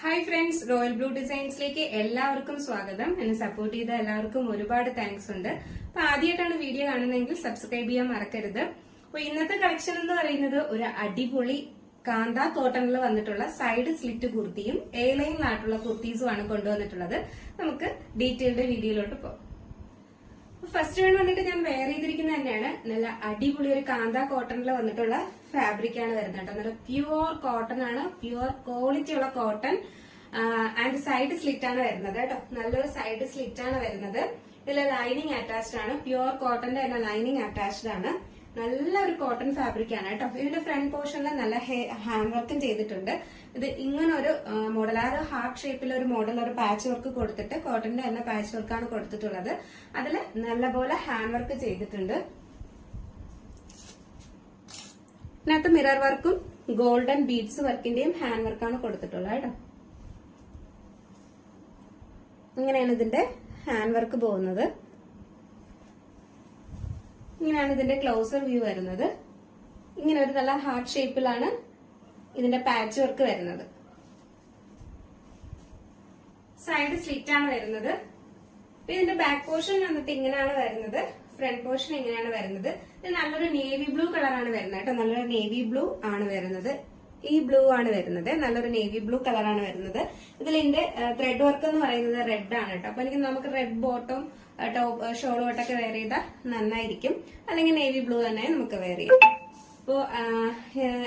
Hi friends royal blue ഡിസൈൻസിലേക്ക് എല്ലാവർക്കും സ്വാഗതം. എന്നെ സപ്പോർട്ട് ചെയ്ത എല്ലാവർക്കും ഒരുപാട് താങ്ക്സ് ഉണ്ട്. അപ്പൊ ആദ്യമായിട്ടാണ് വീഡിയോ കാണുന്നതെങ്കിൽ സബ്സ്ക്രൈബ് ചെയ്യാൻ മറക്കരുത്. അപ്പൊ ഇന്നത്തെ കളക്ഷൻ എന്ന് പറയുന്നത് ഒരു അടിപൊളി കാന്ത കോട്ടണിൽ വന്നിട്ടുള്ള സൈഡ് സ്ലിറ്റ് കുർത്തിയും എ ലൈനിലായിട്ടുള്ള കുർത്തീസുമാണ് കൊണ്ടുവന്നിട്ടുള്ളത്. നമുക്ക് ഡീറ്റെയിൽഡ് വീഡിയോയിലോട്ട് പോകാം. ഫസ്റ്റ് വൺ വന്നിട്ട് ഞാൻ വെയർ ചെയ്തിരിക്കുന്നത് തന്നെയാണ്. നല്ല അടിപൊളി ഒരു കാന്ത കോട്ടണിൽ വന്നിട്ടുള്ള ഫാബ്രിക് ആണ് വരുന്നത് കേട്ടോ. നല്ല പ്യുവർ കോട്ടൺ ആണ്. പ്യുവർ ക്വാളിറ്റി ഉള്ള കോട്ടൺ ആൻഡ് സൈഡ് സ്ലിറ്റ് ആണ് വരുന്നത് കേട്ടോ. നല്ലൊരു സൈഡ് സ്ലിറ്റ് ആണ് വരുന്നത്. ഇതിൽ ലൈനിങ് അറ്റാച്ച്ഡ് ആണ്. പ്യുവർ കോട്ടന്റെ തന്നെ ലൈനിങ് അറ്റാച്ച്ഡ് ആണ്. നല്ല ഒരു കോട്ടൺ ഫാബ്രിക് ആണ് കേട്ടോ. ഇതിന്റെ ഫ്രണ്ട് പോർഷനിൽ നല്ല ഹാൻഡ് വർക്കും ചെയ്തിട്ടുണ്ട്. ഇത് ഇങ്ങനെ ഒരു മോഡൽ ആ ഒരു ഹാർട്ട് ഷേപ്പിൽ ഒരു മോഡൽ ഒരു പാച്ച് വർക്ക് കൊടുത്തിട്ട് കോട്ടന്റെ തന്നെ പാച്ച് വർക്കാണ് കൊടുത്തിട്ടുള്ളത്. അതിൽ നല്ലപോലെ ഹാൻഡ് വർക്ക് ചെയ്തിട്ടുണ്ട്. ഇതിനകത്ത് മിറർ വർക്കും ഗോൾഡൻ ബീഡ്സ് വർക്കിന്റെയും ഹാൻഡ് വർക്കാണ് കൊടുത്തിട്ടുള്ളത് കേട്ടോ. ഇങ്ങനെയാണ് ഇതിന്റെ ഹാൻഡ് വർക്ക് പോകുന്നത്. ഇങ്ങനെയാണ് ഇതിന്റെ ക്ലോസർ വ്യൂ വരുന്നത്. ഇങ്ങനെ ഒരു നല്ല ഹാർട്ട് ഷേപ്പിലാണ് ഇതിന്റെ പാച്ച് വർക്ക് വരുന്നത്. സൈഡ് സ്ലിറ്റ് ആണ് വരുന്നത്. ഇതിന്റെ ബാക്ക് പോർഷൻ വന്നിട്ട് ഇങ്ങനെയാണ് വരുന്നത്. ഫ്രണ്ട് പോർഷൻ ഇങ്ങനെയാണ് വരുന്നത്. ഇത് നല്ലൊരു നേവി ബ്ലൂ കളറാണ് വരുന്നത് കേട്ടോ. നല്ലൊരു നേവി ബ്ലൂ ആണ് വരുന്നത്. ഈ ബ്ലൂ ആണ് വരുന്നത്. നല്ലൊരു നേവി ബ്ലൂ കളറാണ് വരുന്നത്. ഇതിൽ ഇതിന്റെ ത്രെഡ് വർക്ക് എന്ന് പറയുന്നത് റെഡ് ആണ് കേട്ടോ. അപ്പൊ എനിക്ക് നമുക്ക് റെഡ് ബോട്ടം ടോപ്പ് ഷോൾ വട്ടൊക്കെ വെയർ ചെയ്താൽ നന്നായിരിക്കും. അല്ലെങ്കിൽ നേവി ബ്ലൂ തന്നെ നമുക്ക് വെയർ ചെയ്യാം. അപ്പോൾ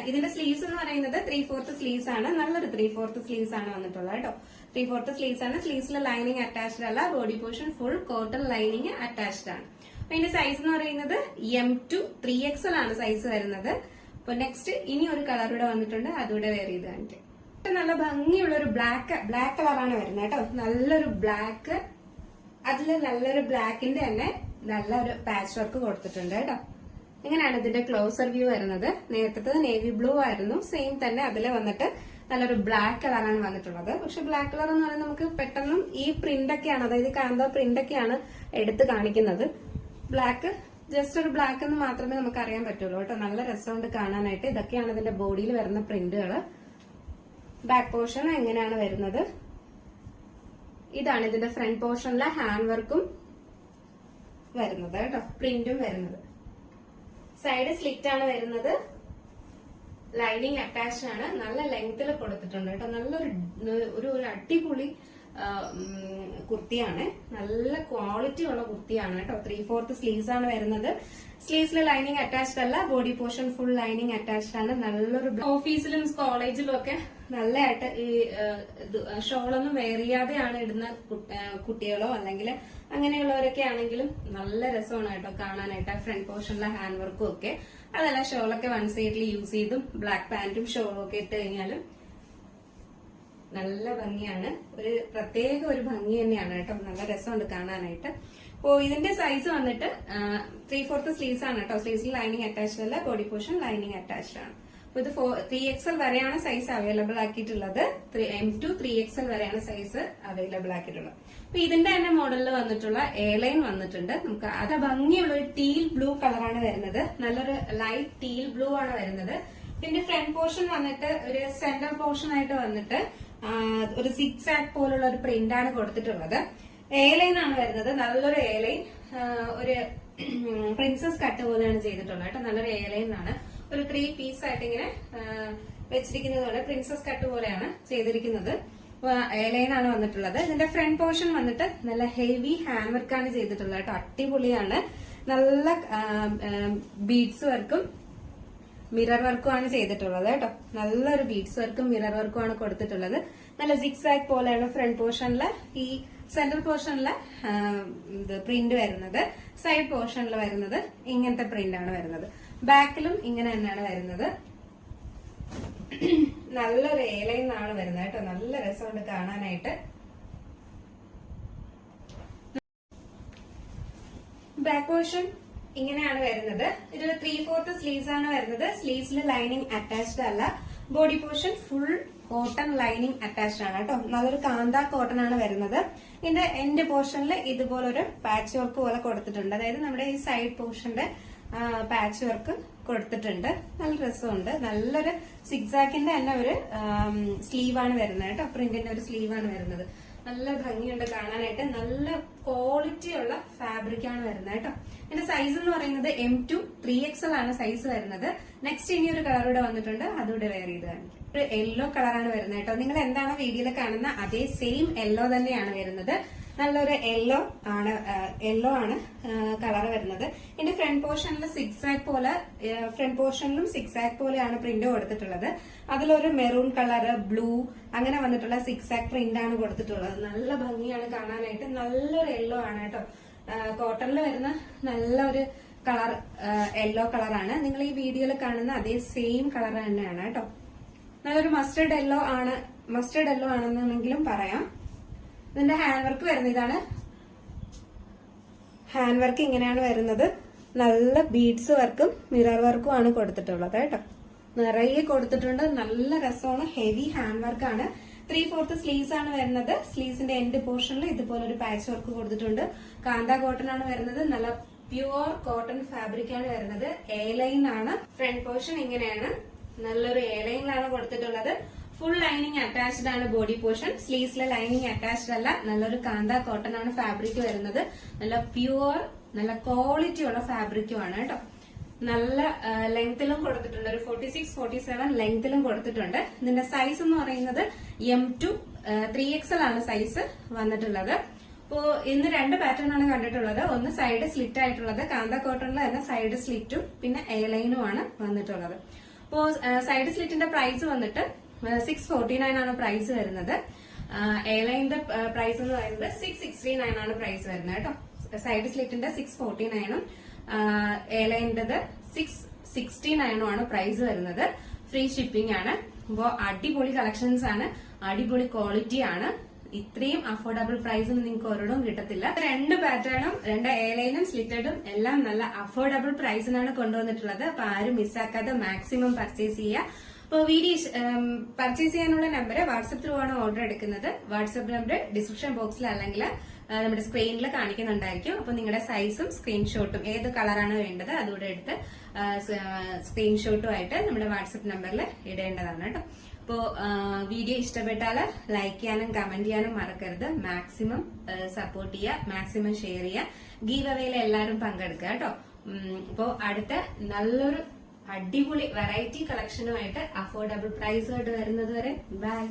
ഇതിന്റെ സ്ലീവ്സ് എന്ന് പറയുന്നത് ത്രീ ഫോർത്ത് സ്ലീവ്സ് ആണ്. നല്ലൊരു ത്രീ ഫോർത്ത് സ്ലീവ്സ് ആണ് വന്നിട്ടുള്ളത് കേട്ടോ. ത്രീ ഫോർത്ത് സ്ലീവ്സ് ആണ് സ്ലീവ്സിൽ ലൈനിങ് അറ്റാച്ച്ഡ് അല്ല. Body portion full cotton lining attached ആണ്. അപ്പൊ ഇതിന്റെ സൈസ് എന്ന് പറയുന്നത് എം ടു ത്രീ എക്സൽ ആണ് സൈസ് വരുന്നത്. അപ്പൊ നെക്സ്റ്റ് ഇനി ഒരു കളർ ഇവിടെ വന്നിട്ടുണ്ട്. അതുകൂടെ വെയർ ചെയ്ത് നല്ല ഭംഗിയുള്ള ഒരു ബ്ലാക്ക് ബ്ലാക്ക് കളറാണ് വരുന്നത് കേട്ടോ. നല്ലൊരു ബ്ലാക്ക് അതിൽ നല്ലൊരു ബ്ലാക്കിന്റെ തന്നെ നല്ലൊരു പാച്ച് വർക്ക് കൊടുത്തിട്ടുണ്ട് കേട്ടോ. ഇങ്ങനെയാണ് ഇതിന്റെ ക്ലോസർ വ്യൂ വരുന്നത്. നേരത്തെ നേവി ബ്ലൂ ആയിരുന്നു. സെയിം തന്നെ അതിൽ വന്നിട്ട് നല്ലൊരു ബ്ലാക്ക് കളറാണ് വന്നിട്ടുള്ളത്. പക്ഷെ ബ്ലാക്ക് കളർ എന്ന് പറയുന്നത് നമുക്ക് പെട്ടെന്ന് ഈ പ്രിന്റ് ഒക്കെയാണ് അതായത് കാന്ത പ്രിന്റ് ഒക്കെയാണ് എടുത്ത് കാണിക്കുന്നത്. ബ്ലാക്ക് ജസ്റ്റ് ഒരു ബ്ലാക്ക് എന്ന് മാത്രമേ നമുക്ക് അറിയാൻ പറ്റുള്ളൂ കേട്ടോ. നല്ല രസമുണ്ട് കാണാനായിട്ട്. ഇതൊക്കെയാണ് ഇതിന്റെ ബോഡിയിൽ വരുന്ന പ്രിന്റുകൾ ബാക്ക് പോർഷൻ എങ്ങനെയാണ് വരുന്നത്? ഇതാണ് ഇതിന്റെ ഫ്രണ്ട് പോർഷനിലെ ഹാൻഡ് വർക്കും വരുന്നത് കേട്ടോ. പ്രിന്റും വരുന്നത്. സൈഡ് സ്ലിറ്റ് ആണ് വരുന്നത്. ലൈനിങ് അറ്റാച്ച് ആണ്. നല്ല ലെങ്ത്തിൽ കൊടുത്തിട്ടുണ്ട് കേട്ടോ. നല്ലൊരു ഒരു ഒരു അടിപൊളി കുർത്തിയാണ്. നല്ല ക്വാളിറ്റി ഉള്ള കുർത്തിയാണ് കേട്ടോ. ത്രീ ഫോർത്ത് സ്ലീവ്സ് ആണ് വരുന്നത്. സ്ലീവ്സിൽ ലൈനിങ് അറ്റാച്ച്ഡ് അല്ല body portion full lining attached ആണ്. നല്ലൊരു ഓഫീസിലും കോളേജിലും ഒക്കെ നല്ലതായിട്ട് ഈ ഷോളൊന്നും വേറിയാതെയാണ് ഇടുന്ന കുട്ടികളോ അല്ലെങ്കിൽ അങ്ങനെയുള്ളവരൊക്കെ ആണെങ്കിലും നല്ല രസമാണ് കേട്ടോ കാണാനായിട്ട്. ഫ്രണ്ട് പോർഷനിലെ ഹാൻഡ് വർക്കും ഒക്കെ. അതല്ല ഷോളൊക്കെ വൺ സൈഡിൽ യൂസ് ചെയ്തും ബ്ലാക്ക് പാന്റും ഷോളും ഒക്കെ ഇട്ട് കഴിഞ്ഞാലും നല്ല ഭംഗിയാണ്. ഒരു പ്രത്യേക ഒരു ഭംഗി തന്നെയാണ് കേട്ടോ. നല്ല രസമുണ്ട് കാണാനായിട്ട്. അപ്പോ ഇതിന്റെ സൈസ് വന്നിട്ട് ത്രീ ഫോർത്ത് സ്ലീവ്സ് ആണ് കേട്ടോ. സ്ലീവ്സിൽ ലൈനിങ് അറ്റാച്ച്ഡ് അല്ല ബോഡി പോർഷൻ ലൈനിങ് അറ്റാച്ച്ഡ് ആണ്. അപ്പൊ ഇത് ഫോർ ത്രീ എക്സൽ വരെയാണ് സൈസ് അവൈലബിൾ ആക്കിയിട്ടുള്ളത്. എം ടു ത്രീ എക്സൽ വരെയാണ് സൈസ് അവൈലബിൾ ആക്കിയിട്ടുള്ളത്. അപ്പൊ ഇതിന്റെ തന്നെ മോഡലിൽ വന്നിട്ടുള്ള എ ലൈൻ വന്നിട്ടുണ്ട്. നമുക്ക് അത് ഭംഗിയുള്ള ഒരു ടീൽ ബ്ലൂ കളറാണ് വരുന്നത്. നല്ലൊരു ലൈറ്റ് ടീൽ ബ്ലൂ ആണ് വരുന്നത്. ഇതിന്റെ ഫ്രണ്ട് പോർഷൻ വന്നിട്ട് ഒരു സെന്റർ പോർഷൻ ആയിട്ട് വന്നിട്ട് ഒരു സിക്സ് ആക്ക് പോലുള്ള ഒരു പ്രിന്റ് ആണ് കൊടുത്തിട്ടുള്ളത്. എ ലൈൻ ആണ് വരുന്നത്. നല്ലൊരു എ ലൈൻ ഒരു പ്രിൻസസ് കട്ട് പോലെയാണ് ചെയ്തിട്ടുള്ളത് കേട്ടോ. നല്ലൊരു എ ലൈൻ ആണ് ഒരു ത്രീ പീസ് ആയിട്ട് ഇങ്ങനെ വെച്ചിരിക്കുന്നത് പോലെ പ്രിൻസസ് കട്ട് പോലെയാണ് ചെയ്തിരിക്കുന്നത്. ആണ് വന്നിട്ടുള്ളത്. ഇതിന്റെ ഫ്രണ്ട് പോർഷൻ വന്നിട്ട് നല്ല ഹെവി ഹാൻഡ് വർക്കാണ് ചെയ്തിട്ടുള്ളത് കേട്ടോ. അടിപൊളിയാണ്. നല്ല ബീഡ്സ് വർക്കും മിറർ വർക്കുമാണ് ചെയ്തിട്ടുള്ളത് കേട്ടോ. നല്ലൊരു ബീഡ്സ് വർക്കും മിറർ വർക്കുമാണ് കൊടുത്തിട്ടുള്ളത്. നല്ല സിക്സ് ആക്ക് പോലെയാണ് ഫ്രണ്ട് പോർഷനിൽ ഈ സെൻട്രൽ പോർഷനിൽ ഇത് പ്രിന്റ് വരുന്നത്. സൈഡ് പോർഷനിൽ വരുന്നത് ഇങ്ങനത്തെ പ്രിന്റ് ആണ് വരുന്നത്. ബാക്കിലും ഇങ്ങനെ തന്നെയാണ് വരുന്നത്. നല്ലൊരു ഏലയിൽ നിന്നാണ് വരുന്നത് കേട്ടോ. നല്ല രസമുണ്ട് കാണാനായിട്ട്. ബാക്ക് പോർഷൻ ഇങ്ങനെയാണ് വരുന്നത്. ഇതൊരു ത്രീ ഫോർത്ത് സ്ലീവ്സ് ആണ് വരുന്നത്. സ്ലീവ്സിൽ ലൈനിങ് അറ്റാച്ച്ഡ് അല്ല. Body portion full cotton lining attached ആണ് കേട്ടോ. നല്ലൊരു കാന്ത കോട്ടൺ ആണ് വരുന്നത്. ഇതിന്റെ എൻഡ് പോർഷനിൽ ഇതുപോലൊരു പാച്ച് വർക്ക് പോലെ കൊടുത്തിട്ടുണ്ട്. അതായത് നമ്മുടെ ഈ സൈഡ് പോർഷന്റെ പാച്ച് വർക്ക് കൊടുത്തിട്ടുണ്ട്. നല്ല രസമുണ്ട്. നല്ലൊരു സിക്സാക്കിന്റെ തന്നെ ഒരു സ്ലീവാണ് വരുന്നത് കേട്ടോ. പ്രിന്റിന്റെ ഒരു സ്ലീവാണ് വരുന്നത്. നല്ല ഭംഗിയുണ്ട് കാണാനായിട്ട്. നല്ല ക്വാളിറ്റി ഉള്ള ഫാബ്രിക് ആണ് വരുന്നത് കേട്ടോ. ഇതിന്റെ സൈസ് എന്ന് പറയുന്നത് എം ടു ത്രീ എക്സൽ ആണ് സൈസ് വരുന്നത്. നെക്സ്റ്റ് ഇനി ഒരു കളർ ഇവിടെ വന്നിട്ടുണ്ട്. അതുകൂടെ വെയർ ചെയ്ത് കാണിക്കും. ഒരു യെല്ലോ കളറാണ് വരുന്നത് കേട്ടോ. നിങ്ങൾ എന്താണ് വീഡിയോയിൽ കാണുന്ന അതേ സെയിം യെല്ലോ തന്നെയാണ് വരുന്നത്. നല്ലൊരു യെല്ലോ ആണ് യെല്ലോ ആണ് കളർ വരുന്നത്. ഇതിന്റെ ഫ്രണ്ട് പോർഷനിൽ സിക്സ് ആക്ക് പോലെ ഫ്രണ്ട് പോർഷനിലും സിക്സ് ആക്ക് പോലെയാണ് പ്രിന്റ് കൊടുത്തിട്ടുള്ളത്. അതിലൊരു മെറൂൺ കളർ ബ്ലൂ അങ്ങനെ വന്നിട്ടുള്ള സിക്സ് ആക്ക് പ്രിന്റ് ആണ് കൊടുത്തിട്ടുള്ളത്. നല്ല ഭംഗിയാണ് കാണാനായിട്ട്. നല്ലൊരു യെല്ലോ ആണ് കേട്ടോ. കോട്ടണിൽ വരുന്ന നല്ലൊരു കളർ യെല്ലോ കളറാണ് നിങ്ങൾ ഈ വീഡിയോയിൽ കാണുന്ന അതേ സെയിം കളർ തന്നെയാണ് കേട്ടോ. നല്ലൊരു മസ്റ്റർഡ് യെല്ലോ ആണ് മസ്റ്റർഡ് യെല്ലോ ആണെന്നുണ്ടെങ്കിലും പറയാം. ഇതിന്റെ ഹാൻഡ് വർക്ക് വരുന്ന ഇതാണ്. ഹാൻഡ് വർക്ക് ഇങ്ങനെയാണ് വരുന്നത്. നല്ല ബീഡ്സ് വർക്കും മിറർ വർക്കും ആണ് കൊടുത്തിട്ടുള്ളത് കേട്ടോ. നിറയെ കൊടുത്തിട്ടുണ്ട്. നല്ല രസമാണ്. ഹെവി ഹാൻഡ് വർക്കാണ് ത്രീ ഫോർത്ത് സ്ലീവ്സ് ആണ് വരുന്നത്. സ്ലീവ്സിന്റെ എൻഡ് പോർഷനിൽ ഇതുപോലെ ഒരു പാച്ച് വർക്ക് കൊടുത്തിട്ടുണ്ട്. കാന്ത കോട്ടൺ ആണ് വരുന്നത്. നല്ല പ്യുവർ കോട്ടൺ ഫാബ്രിക് ആണ് വരുന്നത്. എ ലൈൻ ആണ്. ഫ്രണ്ട് പോർഷൻ ഇങ്ങനെയാണ്. നല്ലൊരു എ ലൈനിലാണ് കൊടുത്തിട്ടുള്ളത്. ഫുൾ ലൈനിങ് അറ്റാച്ച്ഡ് ആണ് ബോഡി പോർഷൻ സ്ലീവ്സിലെ ലൈനിങ് അറ്റാച്ച്ഡ് അല്ല. നല്ലൊരു കാന്ത കോട്ടൺ ആണ് ഫാബ്രിക് വരുന്നത്. നല്ല പ്യുവർ നല്ല ക്വാളിറ്റി ഉള്ള ഫാബ്രിക്കും ആണ് കേട്ടോ. നല്ല ലെങ്തിലും കൊടുത്തിട്ടുണ്ട്. ഒരു ഫോർട്ടി സിക്സ് ഫോർട്ടി സെവൻ ലെങ്തിലും കൊടുത്തിട്ടുണ്ട്. ഇതിന്റെ സൈസ് എന്ന് പറയുന്നത് എം ടു ത്രീ എക്സൽ ആണ് സൈസ് വന്നിട്ടുള്ളത്. അപ്പോ ഇന്ന് രണ്ട് പാറ്റേൺ ആണ് കണ്ടിട്ടുള്ളത്. ഒന്ന് സൈഡ് സ്ലിറ്റ് ആയിട്ടുള്ളത്. കാന്ത കോട്ടണിൽ തന്നെ സൈഡ് സ്ലിറ്റും പിന്നെ എ ലൈനും ആണ് വന്നിട്ടുള്ളത്. അപ്പോ സൈഡ് സ്ലിറ്റിന്റെ പ്രൈസ് വന്നിട്ട് സിക്സ് ഫോർട്ടി നയൻ ആണ് പ്രൈസ് വരുന്നത്. എയർലൈനിന്റെ പ്രൈസ് എന്ന് പറയുന്നത് സിക്സ് സിക്സ്റ്റി നയൻ ആണ് പ്രൈസ് വരുന്നത് കേട്ടോ. സൈഡ് സ്ലിറ്റിന്റെ സിക്സ് ഫോർട്ടി നയനും എയർലൈനിന്റെ സിക്സ് സിക്സ്റ്റി നയനും ആണ് പ്രൈസ് വരുന്നത്. ഫ്രീ ഷിപ്പിംഗ് ആണ്. അപ്പോ അടിപൊളി കളക്ഷൻസ് ആണ്. അടിപൊളി ക്വാളിറ്റി ആണ്. ഇത്രയും അഫോർഡബിൾ പ്രൈസിന് നിങ്ങൾക്ക് ഒരിടവും കിട്ടത്തില്ല. രണ്ട് പാറ്റേണും രണ്ട് എയർലൈനും സ്ലിറ്റഡും എല്ലാം നല്ല അഫോർഡബിൾ പ്രൈസിനാണ് കൊണ്ടുവന്നിട്ടുള്ളത്. അപ്പൊ ആരും മിസ്സാക്കാതെ മാക്സിമം പർച്ചേസ് ചെയ്യുക. അപ്പോൾ വീഡിയോ പർച്ചേസ് ചെയ്യാനുള്ള നമ്പർ വാട്സപ്പ് ത്രൂ ആണ് ഓർഡർ എടുക്കുന്നത്. വാട്സപ്പ് നമ്പർ ഡിസ്ക്രിപ്ഷൻ ബോക്സിൽ അല്ലെങ്കിൽ നമ്മുടെ സ്ക്രീനിൽ കാണിക്കുന്നുണ്ടായിരിക്കും. അപ്പോൾ നിങ്ങളുടെ സൈസും സ്ക്രീൻഷോട്ടും ഏത് കളറാണ് വേണ്ടത് അതുകൂടെ എടുത്ത് സ്ക്രീൻഷോട്ടും ആയിട്ട് നമ്മുടെ വാട്സപ്പ് നമ്പറിൽ ഇടേണ്ടതാണ് കേട്ടോ. അപ്പോൾ വീഡിയോ ഇഷ്ടപ്പെട്ടാൽ ലൈക്ക് ചെയ്യാനും കമന്റ് ചെയ്യാനും മറക്കരുത്. മാക്സിമം സപ്പോർട്ട് ചെയ്യുക മാക്സിമം ഷെയർ ചെയ്യുക. ഗീവ് അവയിൽ എല്ലാവരും പങ്കെടുക്കുക കേട്ടോ. അപ്പോൾ അടുത്ത നല്ലൊരു അടിപൊളി വെറൈറ്റി കളക്ഷനുമായിട്ട് അഫോർഡബിൾ പ്രൈസുമായിട്ട് വരുന്നത് വരെ ബൈ